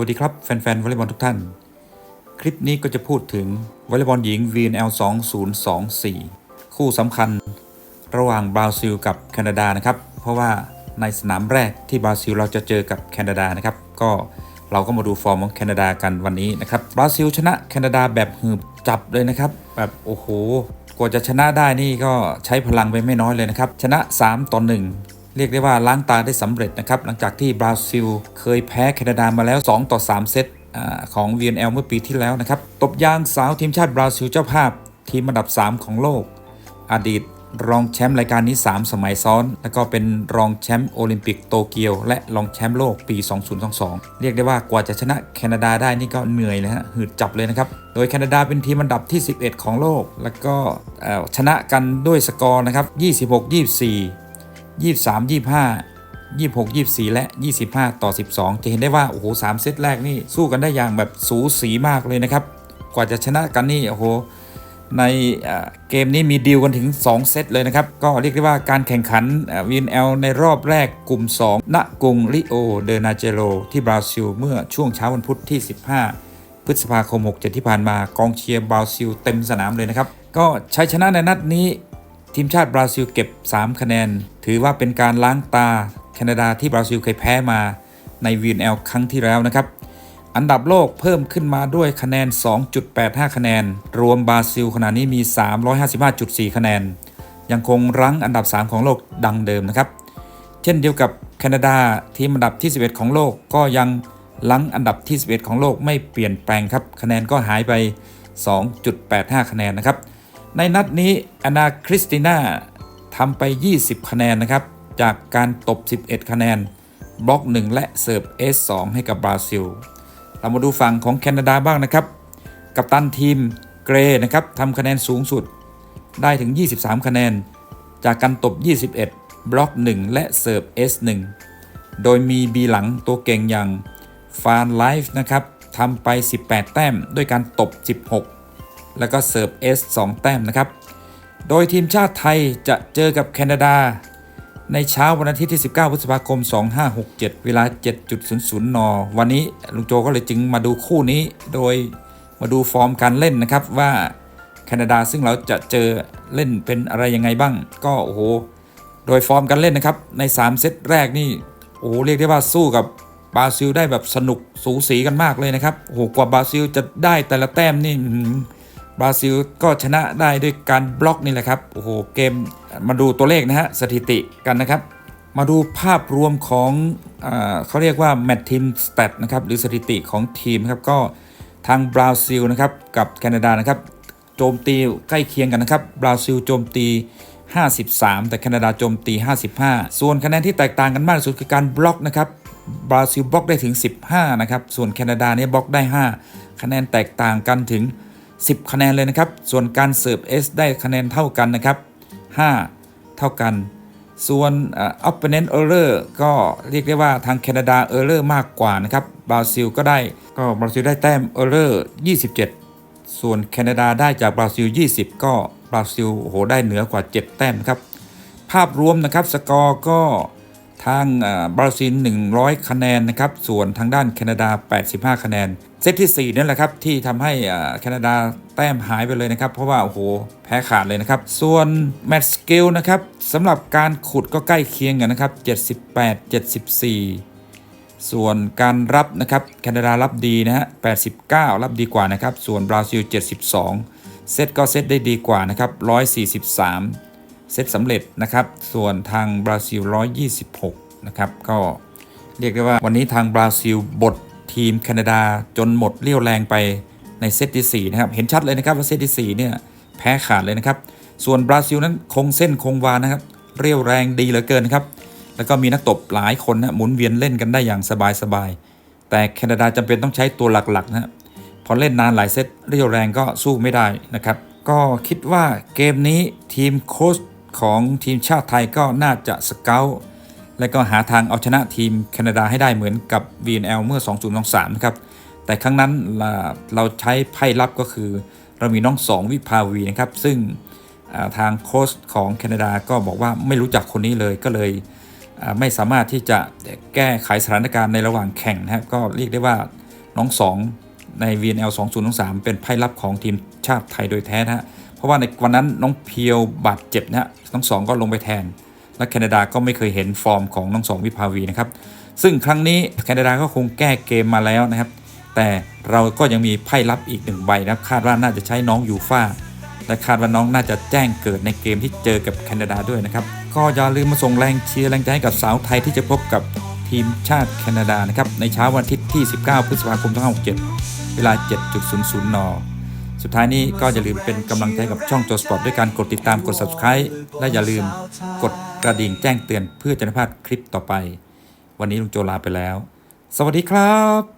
วัสดีครับ แฟนๆวอลเลย์บอลทุกท่าน คลิปนี้ก็จะพูดถึงวอลเลย์บอลหญิง VNL 2024 คู่สำคัญระหว่างบราซิลกับแคนาดานะครับ เพราะว่าในสนามแรกที่บราซิลเราจะเจอกับแคนาดานะครับ ก็เราก็มาดูฟอร์มของแคนาดากันวันนี้นะครับ บราซิลชนะแคนาดาแบบหืบจับเลยนะครับ แบบโอ้โห กว่าจะชนะได้นี่ก็ใช้พลังไปไม่น้อยเลยนะครับ ชนะ 3 ต่อ 1 เรียกได้ว่าล้างตาได้สำเร็จนะครับ หลังจากที่บราซิลเคยแพ้แคนาดามาแล้ว 2 ต่อ 3 เซตอของ VNL เมื่อปีที่แล้วนะครับ ตบยางสาวทีมชาติบราซิลเจ้าภาพ ทีมอันดับ 3 ของโลก อดีตรองแชมป์รายการนี้ 3 สมัยซ้อน แล้วก็เป็นรองแชมป์โอลิมปิกโตเกียว และรองแชมป์โลกปี 2022 เรียกได้ว่ากว่าจะชนะแคนาดาได้นี่ก็เหนื่อยเลยฮะหืดจับเลยนะครับ โดยแคนาดาเป็นทีมอันดับที่ 11 ของโลก แล้วก็ชนะกันด้วยสกอร์นะครับ 26 24 23 25 26 24 และ 25 ต่อ 12 จะเห็นได้ว่าโอ้โห3เซตแรกนี่สู้กันได้อย่างแบบสูสีมากเลยนะครับ กว่าจะชนะกันนี่โอ้โหในเกมนี้มีดีลกันถึง 2 เซตเลยนะครับ ก็เรียกได้ว่าการแข่งขันวีนเอลในรอบแรกกลุ่ม 2 ณกรุงริโอเดนาเจโรที่บราซิล เมื่อช่วงเช้าวันพุธที่ 15 พฤษภาคม 67 ที่ผ่านมากองเชียร์บราซิลเต็มสนามเลยนะครับ ก็ชัยชนะในนัดนี้ ทีมชาติบราซิลเก็บ 3 คะแนน ถือว่าเป็นการล้างตาแคนาดาที่บราซิลเคยแพ้มาใน VNL ครั้งที่แล้วนะครับ อันดับโลกเพิ่มขึ้นมาด้วยคะแนน 2.85 คะแนน รวมบราซิลขณะนี้มี 355.4 คะแนน ยังคงรั้งอันดับ 3 ของโลกดังเดิมนะครับ เช่นเดียวกับแคนาดาทีมอันดับที่ 11 ของโลกก็ยังลังอันดับที่ 11 ของโลกไม่เปลี่ยนแปลงครับ คะแนนก็หายไป 2.85 คะแนนนะครับ ในนัดนี้อนาคริสติน่าทำไป 20 คะแนนนะครับ จากการตบ 11 คะแนน บล็อก 1 และเสิร์ฟ S2 ให้กับบราซิล เรามาดูฝั่งของแคนาดาบ้างนะครับ กัปตันทีมเกรนะครับทำคะแนนสูงสุดได้ถึง 23 คะแนน จากการตบ 21 บล็อก 1 และเสิร์ฟ S1 โดยมีบีหลังตัวเก่งอย่างฟานไลฟ์นะครับทำไป 18 แต้มด้วยการตบ 16 แล้วก็เสิร์ฟ S 2แต้มนะครับ โดยทีมชาติไทยจะเจอกับแคนาดา ในเช้าวันอาทิตย์ที่ 19 พฤษภาคม 2567 เวลา 7.00 น วันนี้ลุงโจก็เลยจึงมาดูคู่นี้ โดยมาดูฟอร์มการเล่นนะครับว่าแคนาดาซึ่งเราจะเจอเล่นเป็นอะไรยังไงบ้าง ก็โอ้โห โดยฟอร์มการเล่นนะครับ ใน 3 เซตแรกนี่โอ้โหเรียกได้ว่าสู้กับบราซิลได้แบบสนุกสูสีกันมากเลยนะครับโอ้โหกว่าบราซิลจะได้แต่ละแต้มนี่ บราซิลก็ชนะได้ด้วยการบล็อกนี่แหละครับ โอ้โห เกมมาดูตัวเลขนะฮะ สถิติกันนะครับ มาดูภาพรวมของอเขาเรียกว่าแมตช์ทีมสเตตนะครับ หรือสถิติของทีมครับ ก็ทางบราซิลนะครับ กับแคนาดานะครับ โจมตีใกล้เคียงกันนะครับ บราซิลโจมตี 53 แต่แคนาดาโจมตี 55 ส่วนคะแนนที่แตกต่างกันมากที่สุดคือการบล็อกนะครับ บราซิลบล็อกได้ถึง 15 นะครับ ส่วนแคนาดาเนี่ยบล็อกได้ 5 คะแนนแตกต่างกันถึง 10 คะแนนเลยนะครับ ส่วนการเสิร์ฟ S ได้คะแนนเท่ากันนะครับ 5 เท่ากัน ส่วน opponent error ก็เรียกได้ว่าทางแคนาดา error มากกว่านะครับบราซิลก็ได้ก็บราซิลได้แต้ม error 27 ส่วนแคนาดาได้จากบราซิล 20 ก็บราซิลโหได้เหนือกว่า 7 แต้มครับ ภาพรวมนะครับสกอร์ก็ ทางบราซิล 100 คะแนนนะครับ ส่วนทางด้านแคนาดา 85 คะแนน เซตที่ 4 นั่นแหละครับ ที่ทำให้แคนาดาแต้มหายไปเลยนะครับ เพราะว่า โอ้โห แพ้ขาดเลยนะครับ ส่วนแมตช์สกิลนะครับสำหรับการขุดก็ใกล้เคียงกันนะครับ 78 74ส่วนการรับนะครับแคนาดารับดีนะฮะ 89 รับดีกว่านะครับ ส่วนบราซิล 72 เซตก็เซตได้ดีกว่านะครับ 143 เซตสำเร็จนะครับ ส่วนทางบราซิล 126 นะครับ ก็เรียกได้ว่าวันนี้ทางบราซิลบททีมแคนาดาจนหมดเรี่ยวแรงไปในเซตที่ 4 นะครับ เห็นชัดเลยนะครับว่าเซตที่ 4 เนี่ยแพ้ขาดเลยนะครับ ส่วนบราซิลนั้นคงเส้นคงวานะครับ เรี่ยวแรงดีเหลือเกินนะครับ แล้วก็มีนักตบหลายคนนะหมุนเวียนเล่นกันได้อย่างสบายๆ แต่แคนาดาจำเป็นต้องใช้ตัวหลักๆนะพอเล่นนานหลายเซตเรี่ยวแรงก็สู้ไม่ได้นะครับ ก็คิดว่าเกมนี้ทีมโค้ช ของทีมชาติไทยก็น่าจะสเกลและก็หาทางเอาชนะทีมแคนาดาให้ได้เหมือนกับ VNL เมื่อ 2023 นะครับ แต่ครั้งนั้นเราใช้ไพ่ลับก็คือ เรามีน้องสองวิภาวีนะครับ ซึ่งทางโค้ชของแคนาดาก็บอกว่าไม่รู้จักคนนี้เลยก็เลยไม่สามารถที่จะแก้ไขสถานการณ์ในระหว่างแข่งนะครับก็เรียกได้ว่าน้องสองใน VNL 2023 เป็นไพ่ลับของทีมชาติไทยโดยแท้นะฮะ ราะว่าในวันนั้นน้องเพียวบาดเจ็บนะฮะน้องสองก็ลงไปแทน และแคนาดาก็ไม่เคยเห็นฟอร์มของน้องสองวิภาวีนะครับ ซึ่งครั้งนี้แคนาดาก็คงแก้เกมมาแล้วนะครับ แต่เราก็ยังมีไพ่ลับอีกหนึ่งใบนะครับ คาดว่าน่าจะใช้น้องยูฟ่าและคาดว่าน้องน่าจะแจ้งเกิดในเกมที่เจอกับแคนาดาด้วยนะครับ ก็อย่าลืมมาส่งแรงเชียร์แรงใจให้กับสาวไทยที่จะพบกับทีมชาติแคนาดานะครับในเช้าวันอาทิตย์ที่ 19 พฤษภาคม2567 เวลา 7.00 น สุดท้ายนี้ก็อย่าลืมเป็นกำลังใจกับช่องโจสปอร์ตด้วยการกดติดตามกด subscribe และอย่าลืมกดกระดิ่งแจ้งเตือนเพื่อจะไม่พลาดคลิปต่อไป วันนี้ลุงโจลาไปแล้ว สวัสดีครับ